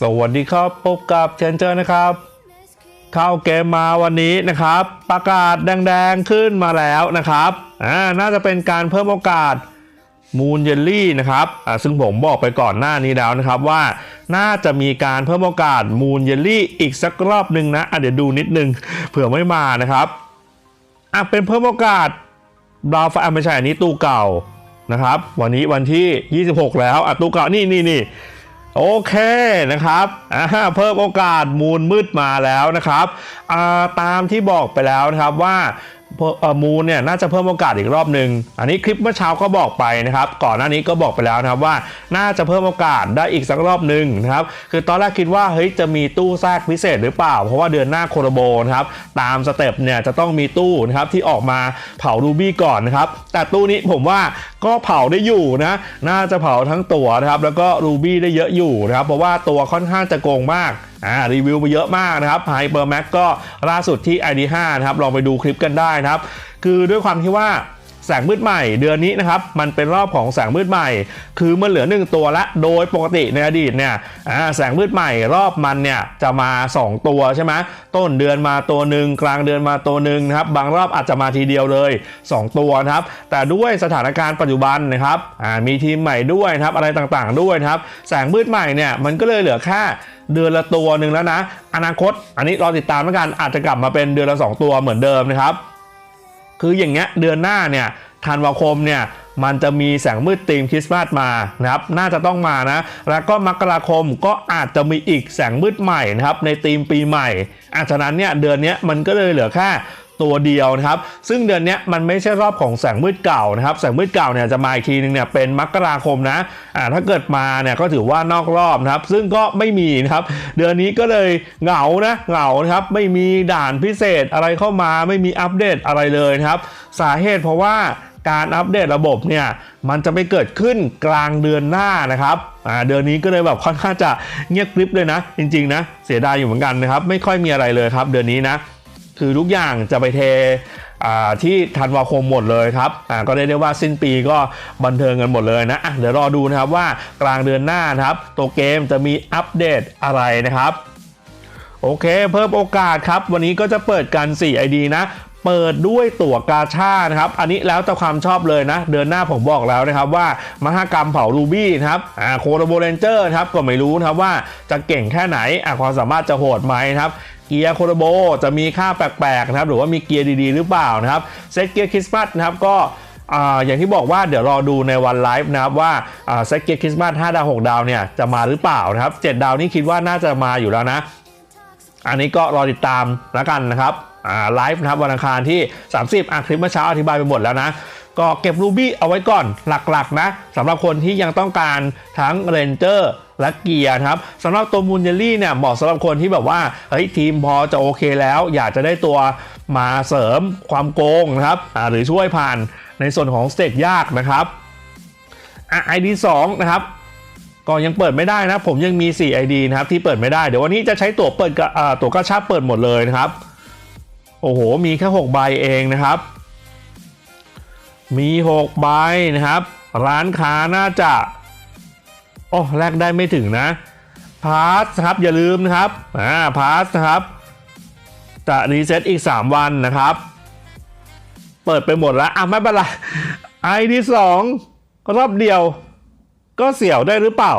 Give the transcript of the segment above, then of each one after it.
สวัสดีครับพบกับเชนเจอร์นะครับ เข้าเกมมาวันนี้นะครับ ประกาศแดงๆขึ้นมาแล้วนะครับอ่าน่าจะเป็นการเพิ่มโอกาสมูนเยลลี่นะครับอ่าซึ่งผมบอกไปก่อนหน้านี้แล้วนะครับว่าน่าจะมีการเพิ่มโอกาสมูนเยลลี่อีกสักรอบหนึ่งนะอะเดี๋ยวดูนิดนึงเผื่อไม่มานะครับอะเป็นเพิ่มโอกาสบราวฟอะไม่ใช่อันนี้ตู้เก่านะครับ วันนี้วันที่ 26 แล้วอะตู้เก่านี่นี่นี่ โอเคนะครับอ่าเพิ่มโอกาสมูลมืดมาแล้วนะครับอ่าตามที่บอกไปแล้วนะครับว่า มูลเนี่ยน่าจะเพิ่มโอกาสอีกรอบหนึ่งอันนี้คลิปเมื่อเช้าก็บอกไปนะครับ ก่อนหน้านี้ก็บอกไปแล้วนะครับว่าน่าจะเพิ่มโอกาสได้อีกสักรอบหนึ่งนะครับคือตอนแรกคิดว่าเฮ้ยจะมีตู้แทรกพิเศษหรือเปล่า เพราะว่าเดือนหน้าโคโรโบนะครับตามสเต็ปเนี่ยจะต้องมีตู้นะครับที่ออกมาเผารูบี้ก่อนนะครับแต่ตู้นี้ผมว่าก็เผาได้อยู่นะน่าจะเผาทั้งตัวนะครับแล้วก็รูบี้ได้เยอะอยู่นะครับเพราะว่าตัวค่อนข้างจะโกงมาก อ่ารีวิวไปเยอะมากนะครับไฮเปอร์แม็กก็ล่าสุดที่ ID5 นะครับลองไปดูคลิปกันได้นะครับ คือด้วยความที่ว่า แสงมืดใหม่เดือนนี้นะครับมันเป็นรอบของแสงมืดใหม่ คือมันเหลือ 1 ตัวละ โดยปกติในอดีตเนี่ยแสงมืดใหม่รอบมันเนี่ยจะมา 2 ตัวใช่ไหมต้นเดือนมาตัวหนึ่งกลางเดือนมาตัวหนึ่งนะครับบางรอบอาจจะมาทีเดียวเลย 2 ตัวนะครับแต่ด้วยสถานการณ์ปัจจุบันนะครับมีทีมใหม่ด้วยนะครับอะไรต่างๆด้วยนะครับแสงมืดใหม่เนี่ยมันก็เลยเหลือแค่เดือนละตัวหนึ่งแล้วนะ อนาคต อันนี้รอติดตามแล้วกันอาจจะกลับมาเป็นเดือนละ 2 ตัวเหมือนเดิมนะครับ คืออย่างเงี้ยเดือนหน้าเนี่ยธันวาคมเนี่ยมันจะมีแสงมืดตีมคริสต์มาสมานะครับ น่าจะต้องมานะ แล้วก็มกราคมก็อาจจะมีอีกแสงมืดใหม่นะครับในธีมปีใหม่อาฉะนั้นเนี่ยเดือนเนี้ยมันก็เลยเหลือแค่ ตัวเดียวนะครับซึ่งเดือนนี้มันไม่ใช่รอบของแสงมืดเก่านะครับแสงมืดเก่าเนี่ยจะมาอีกทีนึงเนี่ยเป็นมกราคมนะอ่าถ้าเกิดมาเนี่ยก็ถือว่านอกรอบนะครับ ซึ่งก็ไม่มีนะครับเดือนนี้ก็เลยเหงานะเหงานะครับไม่มีด่านพิเศษอะไรเข้ามาไม่มีอัปเดตอะไรเลยนะครับสาเหตุเพราะว่าการอัปเดตระบบเนี่ยมันจะไปเกิดขึ้นกลางเดือนหน้านะครับอ่าเดือนนี้ก็เลยแบบค่อนข้างจะเงียบกริบเลยนะ จริงๆนะเสียดายอยู่เหมือนกันนะครับ ไม่ค่อยมีอะไรเลยครับ เดือนนี้นะ คือทุกอย่างจะไปเทที่ธันวาคมหมดเลยครับก็ได้ได้ว่าสิ้นปีก็บันเทิงกันหมดเลยนะะเดี๋ยวรอดูนะครับว่ากลางเดือนหน้านะครับ ตัวเกมจะมีอัปเดตอะไรนะครับ โอเค เพิ่มโอกาสครับ วันนี้ก็จะเปิดกัน 4 ID นะเปิดด้วยตั๋วกาชานะครับ อันนี้แล้วแต่ความชอบเลยนะ เดือนหน้าผมบอกแล้วนะครับว่ามหากรรมเผารูบี้นะครับอ่าโคโรโบเรนเจอร์ครับก็ไม่รู้นะครับว่าจะเก่งแค่ไหนอะความสามารถจะโหดไหมครับ เกียร์โคโรโบจะมีค่าแปลกๆนะครับหรือว่ามีเกียร์ดีๆ หรือเปล่านะครับเซตเกียร์คริสต์มาสนะครับก็ออย่างที่บอกว่าเดี๋ยวรอดูในวันไลฟ์นะครับว่าเซตเกียร์คริสต์มาส5ดาว 6 ดาวเนี่ยจะมาหรือเปล่านะครับ 7 ดาวนี่คิดว่าน่าจะมาอยู่แล้วนะ อันนี้ก็รอติดตามแล้วกันนะครับไลฟ์นะครับวันอังคารที่ 30อะคลิปเมื่อเช้าอธิบายไปหมดแล้วนะ ก็เก็บรูบี้เอาไว้ก่อนหลักๆนะสำหรับคนที่ยังต้องการทั้งเรนเจอร์ และเกียร์ครับสำหรับตัวมูนเยลลี่เนี่ยเหมาะสำหรับคนที่แบบว่าเฮ้ยทีมพอจะโอเคแล้ว อยากจะได้ตัวมาเสริมความโกงนะครับหรือช่วยผ่านในส่วนของสเตจยากนะครับไอะ ID 2นะครับก็ยังเปิดไม่ได้นะผมยังมี 4 ID นะครับที่เปิดไม่ได้เดี๋ยววันนี้จะใช้ตัวเปิดกับอ่าตั๋วกระชับเปิดหมดเลยนะครับ โอ้โห มีแค่6ใบเองนะครับ มี 6 ใบนะครับ ร้านค้าน่าจะ โอ้แลกได้ไม่ถึงนะพาสครับอย่าลืมนะครับอ่าพาสนะครับจะรีเซ็ตอีก 3 วันนะครับ เปิดไปหมดแล้วอะไม่เป็นไร ID 2รอบเดียว ก็เสี่ยวได้หรือเปล่า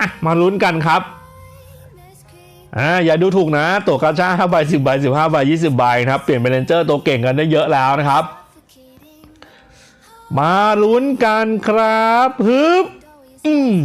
อะมาลุ้นกันครับอ่าอย่าดูถูกนะ ตัวกาชา5ใบ10ใบ15ใบ20ใบนะครับ เปลี่ยนเป็นเรนเจอร์ตัวเก่งกันได้เยอะแล้วนะครับ มาลุ้นกันครับฮึบ อืม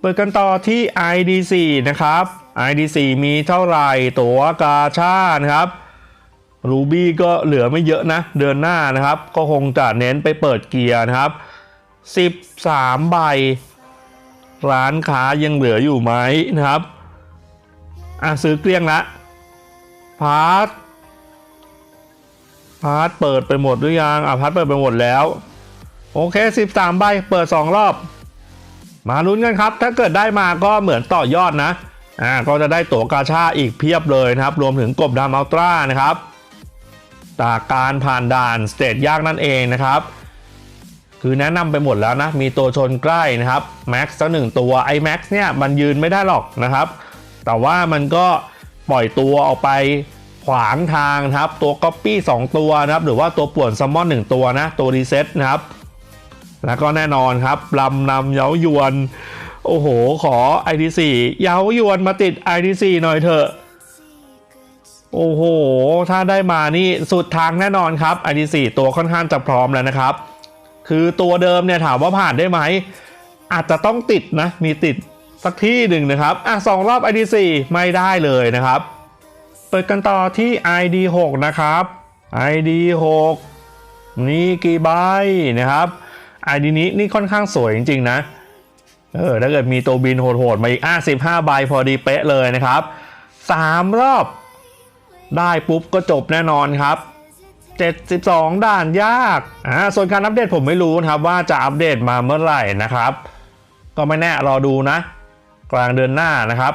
เปิดกันต่อที่ ID4 นะครับ ID4 มีเท่าไหร่ตัวกาชานะครับรูบี้ก็เหลือไม่เยอะนะ เดือนหน้านะครับ ก็คงจะเน้นไปเปิดเกียร์นะครับ 13 ใบ ร้านค้ายังเหลืออยู่ไหมนะครับ อะซื้อเกลี้ยงละ พาร์ท พาร์ทเปิดไปหมดหรือยัง อะพาร์ทเปิดไปหมดแล้ว โอเค 13 ใบ เปิด 2 รอบ มาลุ้นกันครับ ถ้าเกิดได้มาก็เหมือนต่อยอดนะอ่าก็จะได้ตั๋วกาชาอีกเพียบเลยนะครับ รวมถึงกบดำอัลตร้านะครับจาการผ่านด่านสเตจยากนั่นเองนะครับ คือแนะนำไปหมดแล้วนะ มีตัวชนใกล้นะครับแม็กซ์สักหนึ่งตัวไอแม็กซ์เนี่ยมันยืนไม่ได้หรอกนะครับ แต่ว่ามันก็ปล่อยตัวออกไปขวางทางนะครับ ตัวก๊อปปี้2ตัวนะครับ หรือว่าตัวป่วนซัมมอน1ตัวนะ ตัวรีเซ็ตนะครับ แล้วก็แน่นอนครับลำนำเย้ายวน โอ้โห ขอ ID4 เย้ายวนมาติด ID4 หน่อยเถอะ โอ้โห ถ้าได้มานี่สุดทางแน่นอนครับ ID4 ตัวค่อนข้างจะพร้อมแล้วนะครับ คือตัวเดิมเนี่ยถามว่าผ่านได้ไหม อาจจะต้องติดนะ มีติดสักที่หนึ่งนะครับ อะสองรอบ ID4 ไม่ได้เลยนะครับ เปิดกันต่อที่ ID6 นะครับ ID6 นี่กี่ใบนะครับ ID นี้นี่ค่อนข้างสวยจริง ๆ นะ เออถ้าเกิดมีตัวบินโหดๆมาอีกอะ15ใบพอดีเป๊ะเลยนะครับ 3 รอบได้ปุ๊บก็จบแน่นอนครับ 72 ด่านยากอ่าส่วนการอัปเดตผมไม่รู้นะครับว่าจะอัปเดตมาเมื่อไหร่นะครับ ก็ไม่แน่รอดูนะ กลางเดือนหน้านะครับ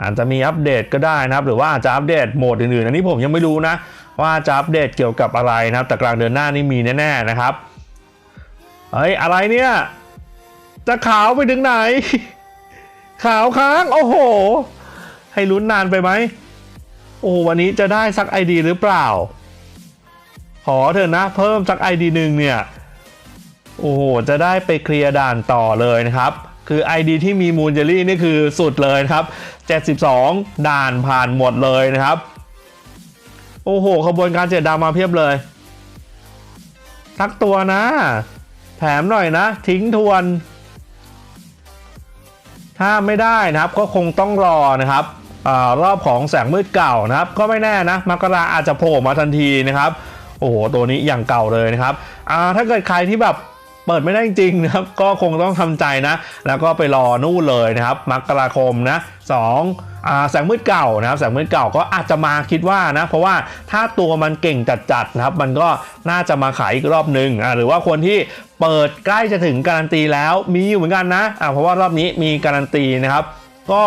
อาจจะมีอัปเดตก็ได้นะครับ หรือว่าอาจจะอัปเดตโหมดอื่นๆ อันนี้ผมยังไม่รู้นะ ว่าจะอัปเดตเกี่ยวกับอะไรนะครับ แต่กลางเดือนหน้านี่มีแน่ๆนะครับ เฮ้ยอะไรเนี่ย จะขาวไปถึงไหน ขาวค้าง โอ้โห ให้ลุ้นนานไปไหม โอ้วันนี้จะได้สักไอดีหรือเปล่า ขอเถอะนะ เพิ่มสักไอดีหนึ่งเนี่ย โอ้โห จะได้ไปเคลียร์ด่านต่อเลยนะครับ คือ ID ที่มีมูลเจลลี่นี่คือสุดเลยครับ 72 ด่านผ่านหมดเลยนะครับ โอ้โห ขบวนการเจ็ดดาวมาเพียบเลยทักตัวนะ แถมหน่อยนะ ทิ้งทวน ถ้าไม่ได้นะครับก็คงต้องรอนะครับอรอบของแสงมืดเก่านะครับ ก็ไม่แน่นะมกราอาจจะโผล่มาทันทีนะครับ โอ้โห ตัวนี้อย่างเก่าเลยนะครับถ้าเกิดใครที่แบบ เปิดไม่ได้จริงนะครับ ก็คงต้องทำใจนะ แล้วก็ไปรอนู่นเลยนะครับมกราคมนะสองอ่าแสงมืดเก่านะครับแสงมืดเก่าก็อาจจะมาคิดว่านะเพราะว่าถ้าตัวมันเก่งจัดๆนะครับ มันก็น่าจะมาขายอีกรอบหนึ่งอ่าหรือว่าคนที่เปิดใกล้จะถึงการันตีแล้วมีอยู่เหมือนกันนะอ่าเพราะว่ารอบนี้มีการันตีนะครับ ก็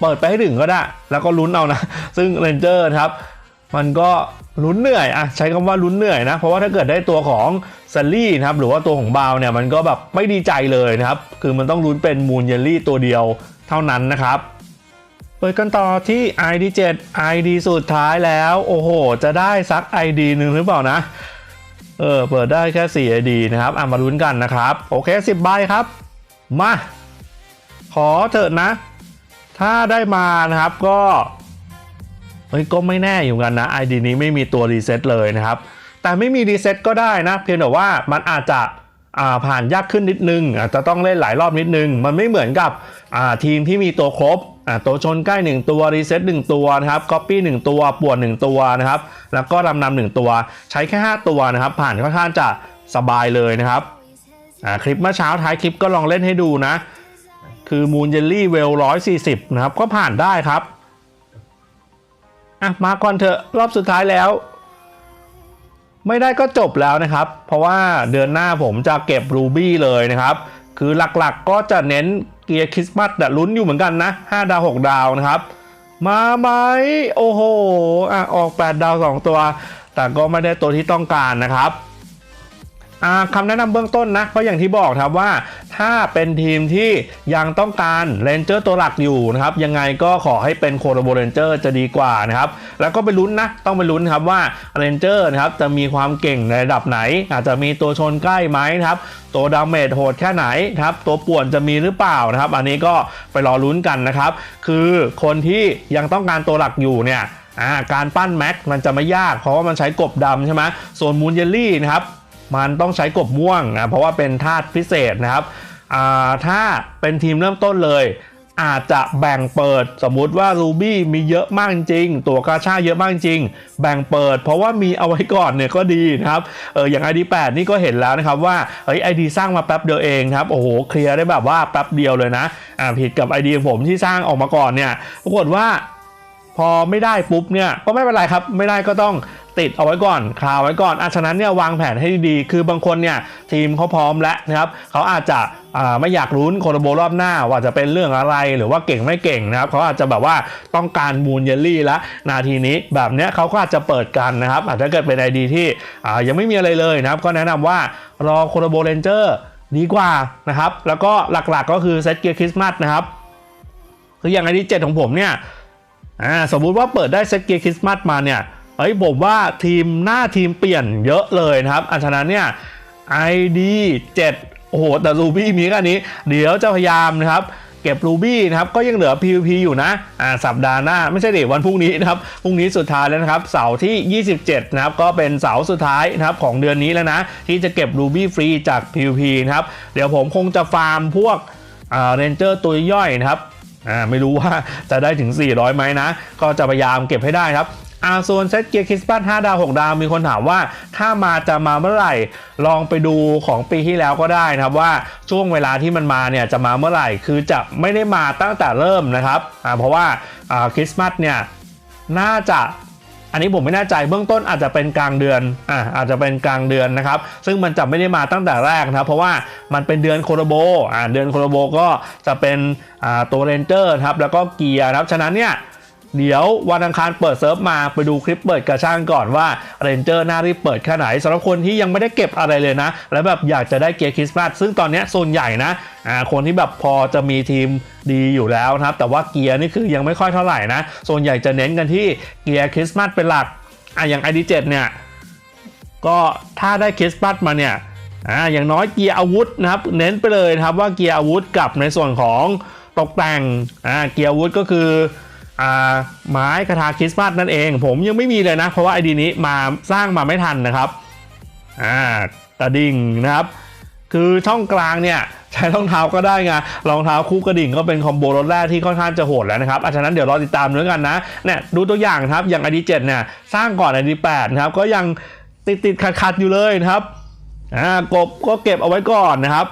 เปิดไปให้ถึงก็ได้ แล้วก็ลุ้นเอานะ ซึ่งเรนเจอร์นะครับ มันก็ลุ้นเหนื่อยอะใช้คำว่าลุ้นเหนื่อยนะ เพราะว่าถ้าเกิดได้ตัวของซัลลี่นะครับหรือว่าตัวของบาวเนี่ยมันก็แบบไม่ดีใจเลยนะครับ คือมันต้องลุ้นเป็นมูนเยลลี่ตัวเดียวเท่านั้นนะครับเปิดกันต่อที่ ID7 ID สุดท้ายแล้ว โอ้โห จะได้สัก ID หนึ่งหรือเปล่านะ เออ เปิดได้แค่ 4 ID นะครับ อะมาลุ้นกันนะครับ โอเค 10ใบครับ มา ขอเถอะนะ ถ้าได้มานะครับก็ เฮ้ยก็ไม่แน่อยู่กันนะ ID นี้ไม่มีตัวรีเซ็ตเลยนะครับ แต่ไม่มีรีเซ็ตก็ได้นะ เพียงแต่ว่ามันอาจจะผ่านยากขึ้นนิดนึง อาจจะต้องเล่นหลายรอบนิดนึง มันไม่เหมือนกับทีมที่มีตัวครบตัวชนใกล้ 1 ตัวรีเซ็ต1ตัวนะครับก๊อปปี้1ตัวปวน1ตัวนะครับ แล้วก็รำนำหนึ่งตัว ใช้แค่ 5 ตัวนะครับ ผ่านค่อนข้างจะสบายเลยนะครับคลิปเมื่อเช้าท้ายคลิปก็ลองเล่นให้ดูนะ คือมูนเจลลี่เวล140 นะครับ ก็ผ่านได้ครับ อะมาก่อนเถอะรอบสุดท้ายแล้ว ไม่ได้ก็จบแล้วนะครับ เพราะว่าเดือนหน้าผมจะเก็บรูบี้เลยนะครับ คือหลักๆก็จะเน้นเกียร์คริสต์มาสแต่ลุ้นอยู่เหมือนกันนะ 5 ดาว 6 ดาวนะครับ มาไหมโอ้โหอะออก 8 ดาว 2 ตัว แต่ก็ไม่ได้ตัวที่ต้องการนะครับ คำแนะนำเบื้องต้นนะก็อย่างที่บอกครับว่า ถ้าเป็นทีมที่ยังต้องการเรนเจอร์ตัวหลักอยู่นะครับยังไงก็ขอให้เป็นโคโรโบเรนเจอร์จะดีกว่านะครับแล้วก็ไปลุ้นนะต้องไปลุ้นครับว่าเรนเจอร์นะครับจะมีความเก่งในระดับไหน อาจจะมีตัวชนใกล้ไหมครับตัวดาเมจโหดแค่ไหนครับตัวป่วนจะมีหรือเปล่านะครับ อันนี้ก็ไปรอลุ้นกันนะครับ คือคนที่ยังต้องการตัวหลักอยู่เนี่ยการปั้นแม็กมันจะไม่ยากเพราะว่ามันใช้กบดำใช่ไหมส่วนมูนเยลลี่นะครับ มันต้องใช้กบม่วงนะเพราะว่าเป็นธาตุพิเศษนะครับถ้าเป็นทีมเริ่มต้นเลยอาจจะแบ่งเปิดสมมุติว่ารูบี้มีเยอะมากจริง ตัวกาชาเยอะมากจริง แบ่งเปิด เพราะว่ามีเอาไว้ก่อนเนี่ยก็ดีนะครับเอออย่าง ID8 นี่ก็เห็นแล้วนะครับว่าเฮ้ย ID สร้างมาแป๊บเดียวเองครับโอ้โหเคลียร์ได้แบบว่าแป๊บเดียวเลยนะอ่าผิดกับ ID ผมที่สร้างออกมาก่อนเนี่ยปรากฏว่าพอไม่ได้ปุ๊บเนี่ยก็ไม่เป็นไรครับ ไม่ได้ก็ต้อง ติดเอาไว้ก่อนคาไว้ก่อนอะฉะนั้นเนี่ยวางแผนให้ดีคือบางคนเนี่ยทีมเขาพร้อมแล้วนะครับเขาอาจจะไม่อยากลุ้นโคโรโบรอบหน้าว่าจะเป็นเรื่องอะไรหรือว่าเก่งไม่เก่งนะครับเขาอาจจะแบบว่าต้องการมูลเยลลี่ละนาทีนี้แบบเนี้ยเขาก็อาจจะเปิดกันนะครับอาจจะเกิดเป็นไอดีที่ยังไม่มีอะไรเลยนะครับ ก็แนะนำว่ารอโคโรโบเรนเจอร์ดีกว่านะครับแล้วก็หลักๆก็คือเซตเกียร์คริสต์มาสนะครับคืออย่างไอดีเจ็ดของผมเนี่ยสมมุติว่าเปิดได้เซตเกียร์คริสต์มาสมาเนี่ย เฮ้ยผมว่าทีมหน้าทีมเปลี่ยนเยอะเลยนะครับอันฉะนั้นเนี่ย ID 7 โอ้โห แต่รูบี้มีแค่นี้ เดี๋ยวจะพยายามนะครับเก็บรูบี้นะครับก็ยังเหลือ PVP อยู่นะอ่าสัปดาห์หน้า ไม่ใช่เดี๋ยววันพรุ่งนี้นะครับพรุ่งนี้สุดท้ายแล้วนะครับเสาร์ที่ 27 นะครับก็เป็นเสาร์สุดท้ายนะครับของเดือนนี้แล้วนะ ที่จะเก็บรูบี้ฟรีจาก PVP นะครับเดี๋ยวผมคงจะฟาร์มพวกอ่าเรนเจอร์ตัวย่อยนะครับอ่าไม่รู้ว่าจะได้ถึง 400ไหมนะ ก็จะพยายามเก็บให้ได้ครับ อาส่วนเซตเกียร์คริสปัส5ดาว 6 ดาว มีคนถามว่าถ้ามาจะมาเมื่อไหร่ ลองไปดูของปีที่แล้วก็ได้นะครับว่าช่วงเวลาที่มันมาเนี่ยจะมาเมื่อไหร่ คือจะไม่ได้มาตั้งแต่เริ่มนะครับเพราะว่าคริสต์มาสเนี่ยน่าจะอันนี้ผมไม่แน่ใจเบื้องต้นอาจจะเป็นกลางเดือนอ่าอาจจะเป็นกลางเดือนนะครับ ซึ่งมันจะไม่ได้มาตั้งแต่แรกนะครับ เพราะว่ามันเป็นเดือนโคโรโบอ่าเดือนโคโรโบก็จะเป็นอ่าตัวเรนเจอร์ครับแล้วก็เกียร์ครับฉะนั้นเนี่ย เดี๋ยววันอังคารเปิดเซิร์ฟมาไปดูคลิปเปิดกระช่างก่อนว่าเรนเจอร์หน้ารีบเปิดแค่ไหนสำหรับคนที่ยังไม่ได้เก็บอะไรเลยนะ แล้วแบบอยากจะได้เกียร์คริสต์มาสซึ่งตอนนี้ส่วนใหญ่นะอ่าคนที่แบบพอจะมีทีมดีอยู่แล้วนะครับ แต่ว่าเกียร์นี่คือยังไม่ค่อยเท่าไหร่นะส่วนใหญ่จะเน้นกันที่เกียร์คริสต์มาสเป็นหลักอะอย่าง ID7 เนี่ยก็ถ้าได้คริสต์มาสมาเนี่ยอ่าอย่างน้อยเกียร์อาวุธนะครับเน้นไปเลยนะครับว่าเกียร์อาวุธกับในส่วนของตกแต่งอ่าเกียร์อาวุธก็คือ ไม้คาถาคริสต์มาสนั่นเอง ผมยังไม่มีเลยนะ เพราะว่าไอดีนี้มาสร้างมาไม่ทันนะครับอ่ากระดิ่งนะครับ คือช่องกลางเนี่ยใช้รองเท้าก็ได้ไงรองเท้าคู่กระดิ่งก็เป็นคอมโบรถแรกที่ค่อนข้างจะโหดแล้วนะครับอาฉะนั้นเดี๋ยวรอติดตามเนื้อกันนะเนี่ยดูตัวอย่างครับอย่าง ID7 เเนี่ยสร้างก่อน ID8 นะครับก็ยังติดติดขัดขัดๆอยู่เลยนะครับอ่ากบก็เก็บเอาไว้ก่อนนะครับ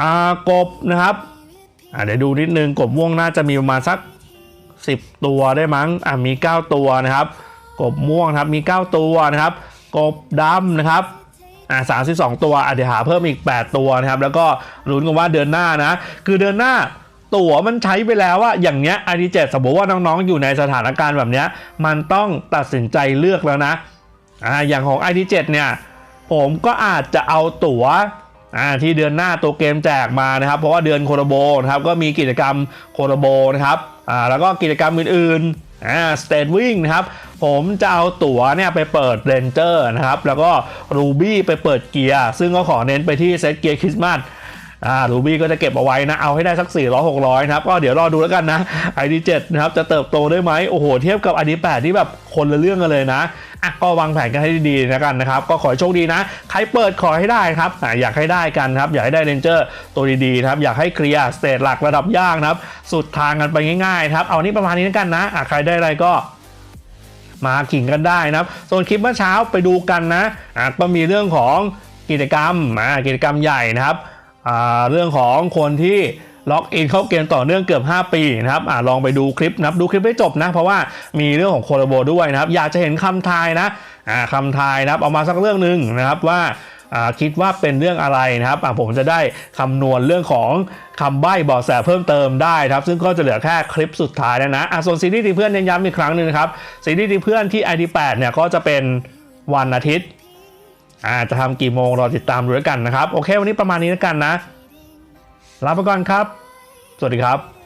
อ่ากบนะครับอ่าเดี๋ยวดูนิดนึงกบม่วงน่าจะมีประมาณสัก 10 ตัวได้มั้งอ่ามี 9 ตัวนะครับ กบม่วงครับมี 9 ตัวนะครับ กบดำนะครับอ่าสามสิบสองตัวอะเดี๋ยวหาเพิ่มอีก 8 ตัวนะครับ แล้วก็ลุ้นกันว่าเดือนหน้านะ คือเดือนหน้าตั๋วมันใช้ไปแล้วว่าอย่างเนี้ย ID7 สมมติว่าน้องๆ อยู่ในสถานการณ์แบบเนี้ย มันต้องตัดสินใจเลือกแล้วนะอ่าอย่างของ ID7 เนี่ย ผมก็อาจจะเอาตั๋วอ่าที่เดือนหน้าตัวเกมแจกมานะครับ เพราะว่าเดือนโคโรโบนะครับก็มีกิจกรรมโคโรโบนะครับ อ่าแล้วก็กิจกรรมอื่นๆอ่าสเตทวิ่งนะครับผมจะเอาตั๋วเนี่ยไปเปิดเรนเจอร์นะครับแล้วก็รูบี้ไปเปิดเกียร์ซึ่งก็ขอเน้นไปที่เซตเกียร์คริสต์มาส อ่ารูบี้ก็จะเก็บเอาไว้นะ เอาให้ได้สัก 400 600 นะครับ ก็เดี๋ยวรอดูแล้วกันนะ ID7 นะครับ จะเติบโตได้ไหมโอ้โห เทียบกับ ID8 ที่แบบคนละเรื่องกันเลยนะอะก็วางแผนกันให้ดีๆแล้วกันนะครับ ก็ขอโชคดีนะ ใครเปิดขอให้ได้ครับอะอยากให้ได้กันครับ อยากให้ได้เรนเจอร์ตัวดีๆครับ อยากให้เคลียร์สเตจหลักระดับยากครับ สุดทางกันไปง่ายๆครับ เอานี่ประมาณนี้แล้วกันนะอะใครได้อะไรก็มาขิงกันได้นะครับ ส่วนคลิปเมื่อเช้าไปดูกันนะอะก็มีเรื่องของกิจกรรมอ่ากิจกรรมใหญ่นะครับ เรื่องของคนที่ล็อกอินเข้าเกมต่อเนื่องเกือบ 5 ปีนะครับอลองไปดูคลิปนะดูคลิปให้จบนะ เพราะว่ามีเรื่องของโคโลโบด้วยนะครับ อยากจะเห็นคำทายนะอ่าคำทายนะครับเอามาสักเรื่องหนึ่งนะครับว่าคิดว่าเป็นเรื่องอะไรนะครับผมจะได้คำนวณเรื่องของคำใบ้เบอกแสเพิ่มเติมได้ครับ ซึ่งก็จะเหลือแค่คลิปสุดท้ายแล้วนะอ่าส่วนซีรีส์ที่เพื่อนเน้นย้ำอีกครั้งหนึ่งนะครับซีรีส์ที่เพื่อนที่ ID8 เนี่ยก็จะเป็นวันอาทิตย์ อ่าจะทำกี่โมงรอติดตามดูแล้วกันนะครับ โอเค วันนี้ประมาณนี้แล้วกันนะลาไปก่อนครับ สวัสดีครับ